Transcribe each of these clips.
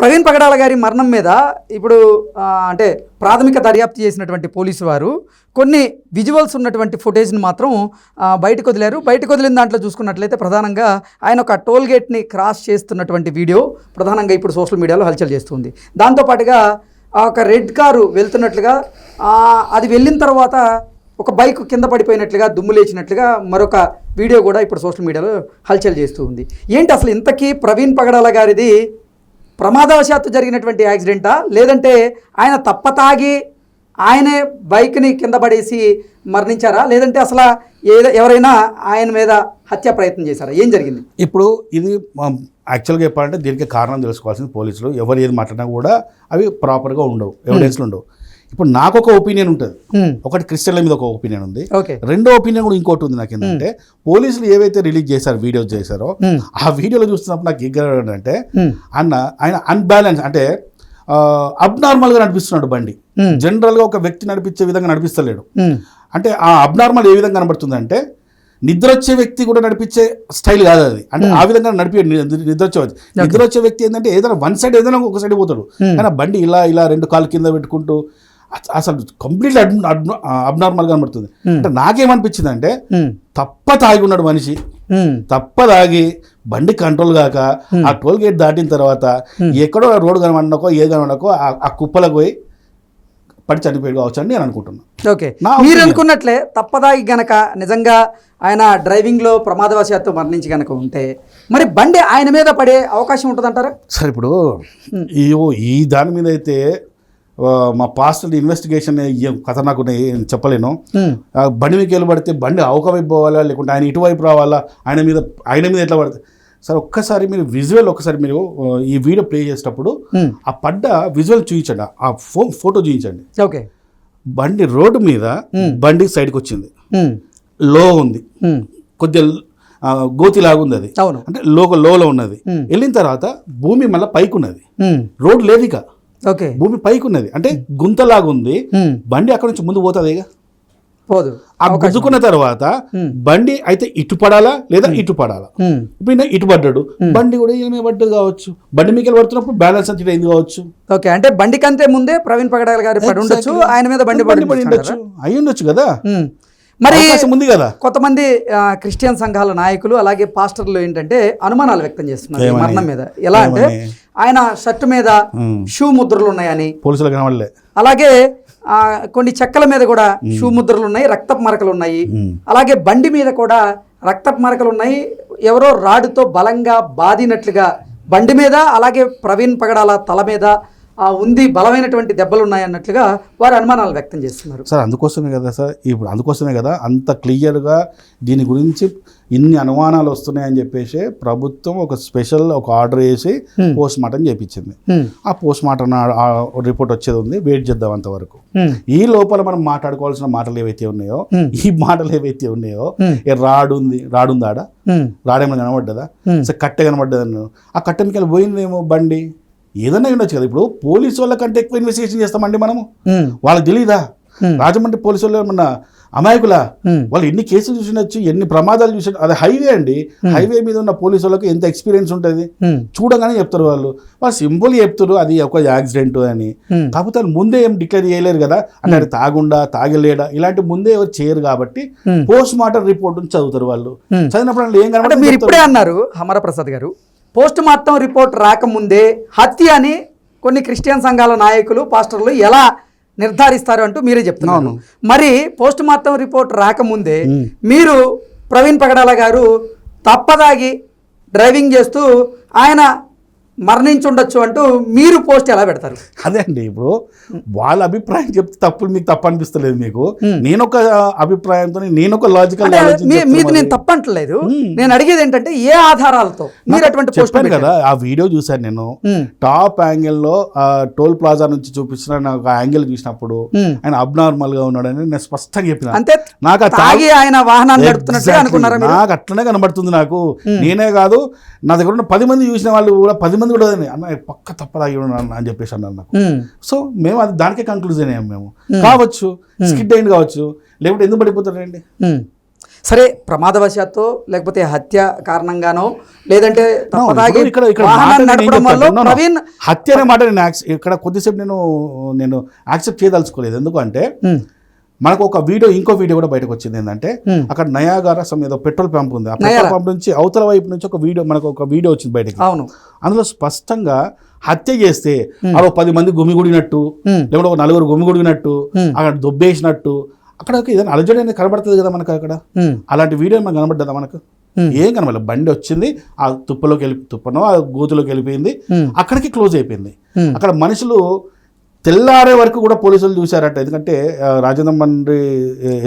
ప్రవీణ్ పగడాల గారి మరణం మీద ఇప్పుడు అంటే ప్రాథమిక దర్యాప్తు చేసినటువంటి పోలీసు వారు కొన్ని విజువల్స్ ఉన్నటువంటి ఫుటేజ్ని మాత్రం బయటకు వదిలారు. బయటకు వదిలిన దాంట్లో చూసుకున్నట్లయితే ప్రధానంగా ఆయన ఒక టోల్ గేట్ని క్రాస్ చేస్తున్నటువంటి వీడియో ప్రధానంగా ఇప్పుడు సోషల్ మీడియాలో హల్చల్ చేస్తుంది. దాంతోపాటుగా ఒక రెడ్ కారు వెళ్తున్నట్లుగా అది వెళ్ళిన తర్వాత ఒక బైక్ కింద పడిపోయినట్లుగా దుమ్ము లేచినట్లుగా మరొక వీడియో కూడా ఇప్పుడు సోషల్ మీడియాలో హల్చల్ చేస్తూ ఉంది. ఏంటి అసలు ఇంతకీ ప్రవీణ్ పగడాల గారిది ప్రమాదవశాత్తు జరిగినటువంటి యాక్సిడెంటా? లేదంటే ఆయన తప్పతాగి ఆయనే బైక్ని కింద పడేసి మరణించారా? లేదంటే అసలు ఏదో ఎవరైనా ఆయన మీద హత్య ప్రయత్నం చేశారా? ఏం జరిగింది? ఇప్పుడు ఇది యాక్చువల్గా చెప్పాలంటే దీనికి కారణం తెలుసుకోవాల్సింది పోలీసులు. ఎవరు ఏది మాట్లాడినా కూడా అవి ప్రాపర్గా ఉండవు. ఎవిడెన్స్లు ఉండవు. ఇప్పుడు నాకు ఒక ఒపీనియన్ ఉంటుంది. ఒకటి క్రిస్టియన్ల మీద ఒక ఒపీనియన్ ఉంది. రెండో ఒపీనియన్ కూడా ఇంకోటి ఉంది నాకు ఏంటంటే పోలీసులు ఏవైతే రిలీజ్ చేశారు వీడియోస్ చేశారో. ఆ వీడియోలో చూస్తున్నప్పుడు నాకు ఏం అంటే. అన్న ఆయన అన్బ్యాలెన్స్ అంటే అబ్నార్మల్గా నడిపిస్తున్నాడు బండి. జనరల్గా ఒక వ్యక్తి నడిపించే విధంగా నడిపిస్తలేడు. అంటే ఆ అబ్నార్మల్ ఏ విధంగా కనబడుతుందంటే నిద్ర వచ్చే వ్యక్తి కూడా నడిపించే స్టైల్ కాదు అది. అంటే ఆ విధంగా నడిపి నిద్ర వచ్చే వ్యక్తి నిద్ర వచ్చే వ్యక్తి ఏంటంటే ఏదైనా వన్ సైడ్ ఏదైనా ఒక సైడ్ పోతాడు. కానీ బండి ఇలా ఇలా రెండు కాలు కింద పెట్టుకుంటూ అస- అసలు కంప్లీట్లీ అబ్నార్మల్గా కనబడుతుంది. అంటే నాకేమనిపించింది అంటే. తప్ప తాగి ఉన్నాడు మనిషి. తప్ప తాగి బండి కంట్రోల్ కాక ఆ టోల్ గేట్ దాటిన తర్వాత ఎక్కడో రోడ్డు కనబడకో ఏది కనబడకో ఆ- కుప్పలకు పోయి పడి చనిపోయాడు కావచ్చు అని నేను అనుకుంటున్నాను ఓకే. మీరు. అనుకున్నట్లే తప్పదాగి గనక నిజంగా ఆయన డ్రైవింగ్లో ప్రమాదవశాత్తు మరణించి గనక ఉంటే మరి బండి ఆయన మీద పడే అవకాశం ఉంటుందంటారా? సరే ఇప్పుడు ఈ ఈ దాని మీద అయితే మా పాస్టర్ ఇన్వెస్టిగేషన్ ఉన్నాయి ఏం చెప్పలేను. బండి మీకు వెళ్ళబడితే బండి అవకవైపు పోవాలా లేకుంటే ఆయన ఇటువైపు రావాలా ఆయన మీద ఆయన మీద ఎట్లా పడితే సరే ఒక్కసారి మీరు విజువల్ ఒక్కసారి మీరు ఈ వీడియో ప్లే చేసేటప్పుడు. ఆ పడ్డ విజువల్ చూపించండి ఆ ఫో ఫోటో చూపించండి ఓకే. బండి రోడ్డు మీద బండి సైడ్కి వచ్చింది. లో ఉంది. కొద్దిగా గోతిలాగా ఉంది అది అంటే లో లోలో ఉన్నది. వెళ్ళిన తర్వాత భూమి మళ్ళీ పైకి ఉన్నది హ్మ్. రోడ్ లేదు ఇక ఓకే. భూమి పైకి ఉన్నది అంటే గుంతలాగా ఉంది. బండి అక్కడ నుంచి ముందు పోతుంది ఇక. పోదు. ఆ గుద్దుకున్న తర్వాత బండి అయితే ఇటు పడాలా లేదా ఇటు పడాలా. ఇప్పుడు ఇటు పడ్డాడు. బండి కూడా ఈయన పడ్డది కావచ్చు. బండి మీకు పడుతున్నప్పుడు బ్యాలెన్స్ అంతా అయింది కావచ్చు. ఓకే. అంటే బండి కంటే ముందే ప్రవీణ్ పగడాల గారు పడి ఉండొచ్చు ఆయన మీద బండి పడి పడి ఉండొచ్చు అయి ఉండొచ్చు కదా. మరి ఉంది కదా. కొంతమంది క్రిస్టియన్ సంఘాల నాయకులు అలాగే పాస్టర్లు ఏంటంటే అనుమానాలు వ్యక్తం చేస్తున్నారు? మరణం మీద. ఎలా అంటే? ఆయన షర్ట్ మీద. షూ ముద్రలు ఉన్నాయని. పోలీసులకు కనబడలే. అలాగే ఆ, కొన్ని చెక్కల మీద కూడా షూ ముద్రలు ఉన్నాయి రక్తపు మరకలు ఉన్నాయి. అలాగే బండి మీద కూడా రక్తపు మరకలు ఉన్నాయి. ఎవరో రాడుతో బలంగా బాదినట్లుగా బండి మీద అలాగే ప్రవీణ్ పగడాల తల మీద ఆ, ఉంది బలమైనటువంటి దెబ్బలు ఉన్నాయి అన్నట్లుగా వారు అనుమానాలు వ్యక్తం చేస్తున్నారు. సార్ అందుకోసమే కదా సార్ ఇప్పుడు అందుకోసమే కదా అంత క్లియర్గా దీని గురించి ఇన్ని అనుమానాలు వస్తున్నాయని చెప్పేసి ప్రభుత్వం ఒక స్పెషల్ ఒక ఆర్డర్ వేసి పోస్ట్ మార్టం చేయించింది. ఆ పోస్ట్ మార్టం రిపోర్ట్ వచ్చేది ఉంది వెయిట్ చేద్దాం అంతవరకు. ఈ లోపల మనం మాట్లాడుకోవాల్సిన మాటలు ఏవైతే ఉన్నాయో. ఈ మాటలు ఏవైతే ఉన్నాయో. ఏ రాడు ఉంది రాడు ఉందా ఆడ హ్మ్. రాడేమైనా కనబడ్డదా Hmm. సో కట్టె కనబడ్డది ఆ కట్టె మీకు పోయిందేమో బండి ఏదైనా అయి ఉండొచ్చు కదా ఇప్పుడు పోలీసు వాళ్ళ కంటే ఎక్కువ ఇన్వెస్టిగేషన్ చేస్తామండి మనము. వాళ్ళకి Hmm. రాజమండ్రి పోలీసు వాళ్ళు ఏమన్నా అమాయకులా. వాళ్ళు ఎన్ని కేసులు చూసినొచ్చు ఎన్ని ప్రమాదాలు చూసి అది హైవే అండి. హైవే మీద ఉన్న పోలీసు వాళ్ళకి ఎంత ఎక్స్పీరియన్స్ ఉంటుంది. చూడగానే చెప్తారు వాళ్ళు. వాళ్ళు సింపుల్ చెప్తారు అది ఒక యాక్సిడెంట్ అని. కాకపోతే వాళ్ళు ముందే ఏం డిక్లేర్ చేయలేరు కదా? అంటే అది తాగుండా తాగలేడా? ఇలాంటి ముందే ఎవరు చేయరు కాబట్టి. పోస్ట్ మార్టం రిపోర్ట్ చదువుతారు వాళ్ళు. చదివినప్పుడు ఏం కనబడి మీరు ఇప్పుడే అన్నారు అమరప్రసాద్ గారు పోస్ట్ మార్టం రిపోర్ట్ రాకముందే హత్య అని కొన్ని క్రిస్టియన్ సంఘాల నాయకులు పాస్టర్లు ఎలా నిర్ధారిస్తారు అంటూ మీరే చెప్తున్నారు. మరి పోస్ట్ మార్టం రిపోర్ట్ రాకముందే మీరు ప్రవీణ్ పగడాల గారు తప్పదాగి డ్రైవింగ్ చేస్తూ ఆయన మరణించుండొచ్చు అంటూ మీరు పోస్ట్ ఎలా పెడతారు? అదే అండి ఇప్పుడు వాళ్ళ అభిప్రాయం చెప్తే తప్పులు మీకు తప్పు అనిపిస్తలేదు మీకు. నేను ఒక అభిప్రాయంతో నేను ఒక లాజికల్ మీకు నేను తప్పంటలేదు నేను అడిగేది ఏంటంటే ఏ ఆధారాలతో మీరు అటువంటి పోస్ట్ చెప్పాను కదా ఆ వీడియో చూశాను నేను. టాప్ యాంగిల్లో టోల్ ప్లాజా నుంచి చూపిస్తున్న నాకు యాంగిల్ చూసినప్పుడు. ఆయన అబ్నార్మల్గా ఉన్నాడని నేను స్పష్టంగా చెప్పిన. అంతే. నాకు తాగి ఆయన వాహనాన్ని నడుపుతున్నట్టుగా Exactly. అనుకున్నారా నాకు అట్లనే కనబడుతుంది నాకు. నేనే కాదు నా దగ్గర ఉన్న పది మంది చూసిన వాళ్ళు కూడా పది మంది కూడా అదే, అన్న పక్క తప్పదాగి అన్న అని చెప్పేసి అన్నారు నాకు. సో మేము అది దానికే కంక్లూజన్ అయ్యాం మేము. కావచ్చు స్కిడ్ అయింది కావచ్చు లేకపోతే ఎందుకు పడిపోతాడండి ఉమ్. సరే ప్రమాదవశాత్తు లేకపోతే హత్య కారణంగానో లేదంటే హత్య అనే మాట నేను ఇక్కడ కొద్దిసేపు నేను నేను యాక్సెప్ట్ చేయదలుచుకోలేదు. ఎందుకంటే మనకు ఒక వీడియో ఇంకో వీడియో కూడా బయటకు వచ్చింది ఏంటంటే. అక్కడ నయాగార సమ్ ఏదో పెట్రోల్ పంప్ ఉంది ఆ పెట్రోల్. పంప్ నుంచి అవతల వైపు నుంచి ఒక వీడియో మనకు ఒక వీడియో వచ్చింది బయటకి అవును అందులో స్పష్టంగా హత్య చేస్తే ఒక పది మంది గుమిగుడినట్టు. లేకుంటే ఒక నలుగురు గుమిగుడినట్టు. అక్కడ దొబ్బేసినట్టు అక్కడ ఏదైనా అలజడి అనేది కనబడుతుంది కదా మనకు అక్కడ అలాంటి వీడియో మనకు కనబడ్డదా మనకు. ఏం కనబడలేదు బండి వచ్చింది ఆ తుప్పలోకి వెళ్ళి తుప్పనో ఆ గోతులోకి వెళ్ళిపోయింది. అక్కడికి క్లోజ్ అయిపోయింది. అక్కడ మనుషులు తెల్లారే వరకు కూడా పోలీసులు చూశారట. ఎందుకంటే రాజేంద్ర మండ్రి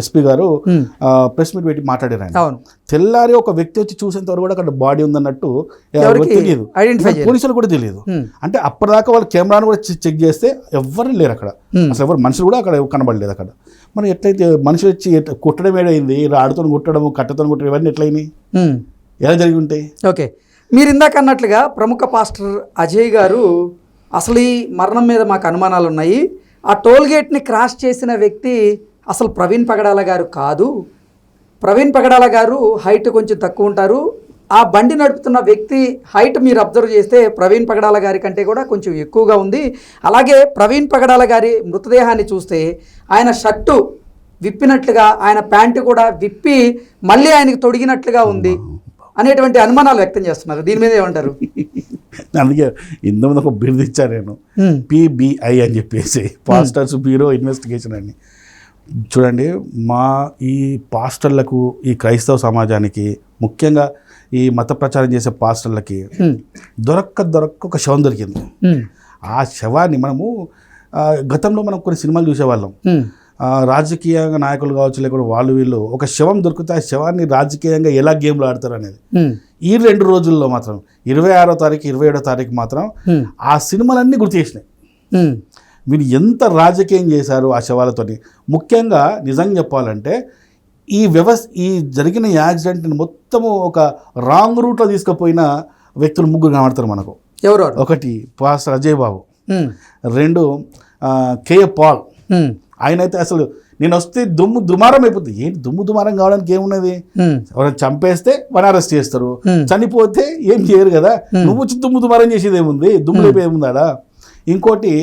ఎస్పీ గారు. ప్రెస్ మీట్ పెట్టి మాట్లాడారు ఆయన. తెల్లారి ఒక వ్యక్తి వచ్చి చూసేంత వరకు కూడా అక్కడ బాడీ ఉందన్నట్టు ఎవరికి తెలియదు. పోలీసులు కూడా తెలియదు. అంటే అప్పటిదాకా వాళ్ళు కెమెరాను కూడా చెక్ చేస్తే ఎవ్వరు లేరు అక్కడ. అసలు ఎవరు మనుషులు కూడా అక్కడ కనబడలేదు అక్కడ. మరి ఎట్లయితే మనుషులు వచ్చి కుట్టడం ఏడైంది? రాడుతో కుట్టడం కట్టతో కుట్టడం ఇవన్నీ ఎట్లయినాయి. ఎలా జరిగి ఉంటాయి? ఓకే. మీరు ఇందాక అన్నట్లుగా ప్రముఖ పాస్టర్ అజయ్ గారు అసలు ఈ మరణం మీద మాకు అనుమానాలు ఉన్నాయి ఆ టోల్ గేట్ని క్రాస్ చేసిన వ్యక్తి అసలు ప్రవీణ్ పగడాల గారు కాదు. ప్రవీణ్ పగడాల గారు హైట్ కొంచెం తక్కువ ఉంటారు. ఆ బండి నడుపుతున్న వ్యక్తి హైట్ మీరు అబ్జర్వ్ చేస్తే ప్రవీణ్ పగడాల గారి కంటే కూడా కొంచెం ఎక్కువగా ఉంది. అలాగే ప్రవీణ్ పగడాల గారి మృతదేహాన్ని చూస్తే ఆయన షర్టు విప్పినట్లుగా ఆయన ప్యాంటు కూడా విప్పి మళ్ళీ ఆయనకి తొడిగినట్లుగా ఉంది అనేటువంటి అనుమానాలు వ్యక్తం చేస్తున్నారు. దీని మీద ఏమంటారు? అందుకే ఇంతమంది ఒక బిరుదు ఇచ్చాను నేను. పిబిఐ అని చెప్పేసి పాస్టర్స్ బ్యూరో ఇన్వెస్టిగేషన్ అని. చూడండి మా ఈ పాస్టర్లకు ఈ క్రైస్తవ సమాజానికి ముఖ్యంగా ఈ మత ప్రచారం చేసే పాస్టర్లకి. దొరక్క దొరక్క ఒక శవం దొరికింది. ఆ శవాన్ని మనము గతంలో మనం కొన్ని సినిమాలు చూసేవాళ్ళం. రాజకీయంగా నాయకులు కావచ్చు లేకపోతే వాళ్ళు వీళ్ళు ఒక శవం దొరికితే ఆ శవాన్ని రాజకీయంగా ఎలా గేమ్లు ఆడతారు అనేది. ఈ రెండు రోజుల్లో మాత్రం ఇరవై ఆరో తారీఖు ఇరవై ఏడో తారీఖు మాత్రం. ఆ సినిమాలన్నీ గుర్తు చేసినాయి. వీళ్ళు ఎంత రాజకీయం చేశారు ఆ శవాలతోని ముఖ్యంగా నిజంగా చెప్పాలంటే ఈ వ్యవస్థ ఈ జరిగిన యాక్సిడెంట్ని మొత్తము ఒక రాంగ్ రూట్లో తీసుకుపోయిన వ్యక్తులు ముగ్గురు కనబడతారు మనకు ఎవరు ఒకటి పాస్టర్ అజయ్ బాబు. రెండు ఆ, కే పాల్ హ్మ్. ఆయన అయితే అసలు నేను వస్తే దుమ్ము దుమారం అయిపోతుంది ఏంటి దుమ్ము దుమారం కావడానికి ఏమున్నది. ఎవరైనా చంపేస్తే వన్ అరెస్ట్ చేస్తారు. చనిపోతే ఏం చేయరు కదా నువ్వు వచ్చి దుమ్ము దుమారం చేసేది ఏముంది దుమ్ము లేపే ఏముందాడా ఇంకోటి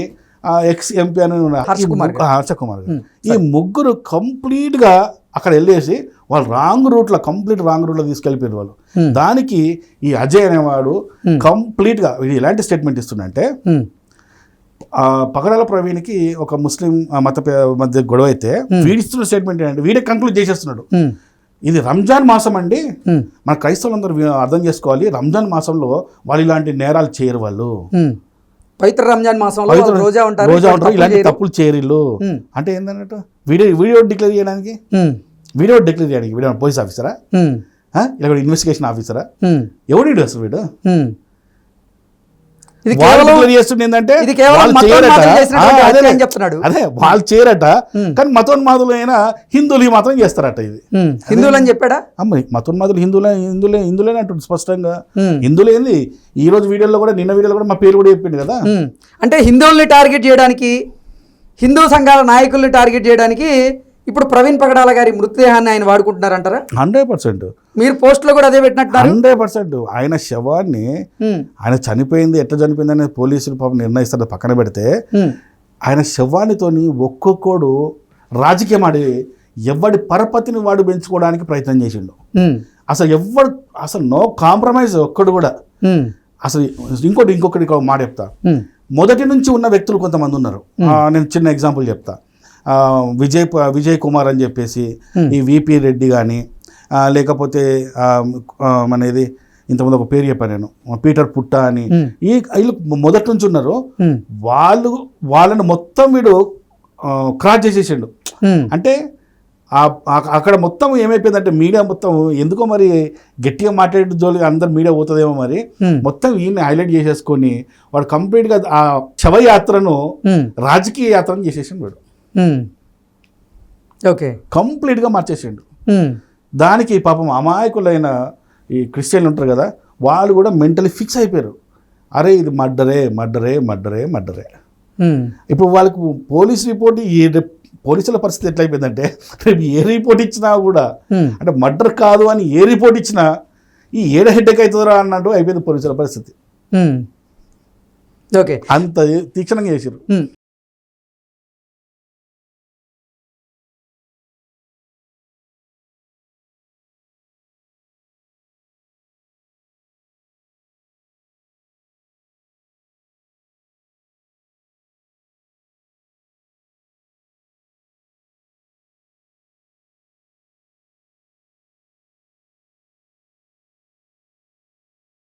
ఆ, ఎక్స్ ఎంపీ అని హర్ష ఈ కుమార్ హర్ష కుమార్. ఈ ముగ్గురు కంప్లీట్గా అక్కడ వెళ్ళేసి వాళ్ళు రాంగ్ రూట్లో కంప్లీట్ రాంగ్ రూట్లో తీసుకెళ్ళిపోయారు వాళ్ళు. దానికి ఈ అజయ్ అనేవాడు కంప్లీట్గా ఎలాంటి స్టేట్మెంట్. ఆ పగడాల ప్రవీణ్కి ఒక ముస్లిం మత మధ్య గొడవ అయితే వీడిస్తున్న స్టేట్మెంట్ ఏంటంటే వీడే కంక్లూడ్ చేసేస్తున్నాడు. ఇది రంజాన్ మాసం అండి. మన క్రైస్తవులందరూ అర్థం చేసుకోవాలి రంజాన్ మాసంలో వాళ్ళు ఇలాంటి నేరాలు చేయరు వాళ్ళు. పవిత్ర రంజాన్ మాసంలో వాళ్ళు రోజా ఉంటారు రోజా ఉంటారు ఇలాంటి చేయరు. తప్పులు హ్మ్. అంటే ఏంటన్నట్టు వీడియో వీడియో డిక్లేర్ చేయడానికి. వీడియో డిక్లేర్ చేయడానికి వీడియో పోలీస్ ఆఫీసరా? లేకపోతే ఇన్వెస్టిగేషన్ ఆఫీసరా. ఎవడు వీడు అసలు వీడు. ఇది కేవలం చేస్తుంది ఏంటంటే ఇది కేవలం చెప్తున్నాడు. అదే వాళ్ళు చేయరట. కానీ మతోన్మాదులు అయినా హిందువులు మాత్రం చేస్తారట ఇది. హిందువులు అని చెప్పాడా? అమ్మ మతోన్మాదులు హిందువులే హిందువులే హిందువులే అంటుంది స్పష్టంగా. హ్మ్. హిందువులు ఏంది? ఈ రోజు వీడియోలో కూడా నిన్న వీడియోలో కూడా మా పేరు కూడా చెప్పింది కదా. అంటే హిందువుల్ని టార్గెట్ చేయడానికి హిందూ సంఘాల నాయకుల్ని టార్గెట్ చేయడానికి ఇప్పుడు ప్రవీణ్ పగడాల గారి మృతదేహాన్ని ఆయన వాడుకుంటున్నారంటారా? Hundred percent. మీరు పోస్ట్లో కూడా అదే పెట్టినట్టున్నారు హండ్రెడ్ పర్సెంట్ ఆయన శవాన్ని. ఆయన చనిపోయింది ఎట్లా చనిపోయింది అనేది పోలీసులు పాపం నిర్ణయిస్తారు పక్కన పెడితే. ఆయన శవానితోని ఒక్కొక్కడు రాజకీయం ఆడి ఎవడి పరపతిని వాడు పెంచుకోవడానికి ప్రయత్నం చేసిండు. అసలు ఎవడు అసలు నో కాంప్రమైజ్ ఒక్కడు కూడా. అసలు ఇంకోటి ఇంకొకటి ఇంకో మాట చెప్తా. మొదటి నుంచి ఉన్న వ్యక్తులు కొంతమంది ఉన్నారు నేను చిన్న ఎగ్జాంపుల్ చెప్తా విజయ్ విజయ్ కుమార్ అని చెప్పేసి ఈ విపి రెడ్డి కానీ లేకపోతే ఆ, మనది ఇంతకుముందు ఒక పేరు చెప్పాను నేను పీటర్ పుట్ట అని. ఈ వీళ్ళు మొదటి నుంచి ఉన్నారు. వాళ్ళు వాళ్ళని మొత్తం వీడు క్రాస్ చేసేసిండు. అంటే అక్కడ మొత్తం ఏమైపోయిందంటే మీడియా మొత్తం ఎందుకో మరి గట్టిగా మాట్లాడే జోలి అందరు మీడియా పోతుందేమో మరి. మొత్తం ఈయన్ని హైలైట్ చేసేసుకొని వాడు కంప్లీట్గా ఆ శవయాత్రను. రాజకీయ యాత్రను చేసేసిండు వాడు. ఓకే కంప్లీట్గా మార్చేసిండు. దానికి పాపం అమాయకులైన ఈ క్రిస్టియన్లు ఉంటారు కదా వాళ్ళు కూడా మెంటలీ ఫిక్స్ అయిపోయారు అరే ఇది మర్డరే మర్డరే మర్డరే మర్డరే. ఇప్పుడు వాళ్ళకు పోలీస్ రిపోర్ట్ ఈ పోలీసుల పరిస్థితి ఎట్లయిపోయిందంటే రేపు ఏ రిపోర్ట్ ఇచ్చినా కూడా అంటే మర్డర్ కాదు అని ఏ రిపోర్ట్ ఇచ్చినా ఈ ఏడ హెడ్డెక్ అవుతుందిరా అన్నట్టు అయిపోయింది పోలీసుల పరిస్థితి. ఓకే అంత తీక్షణంగా చేసారు.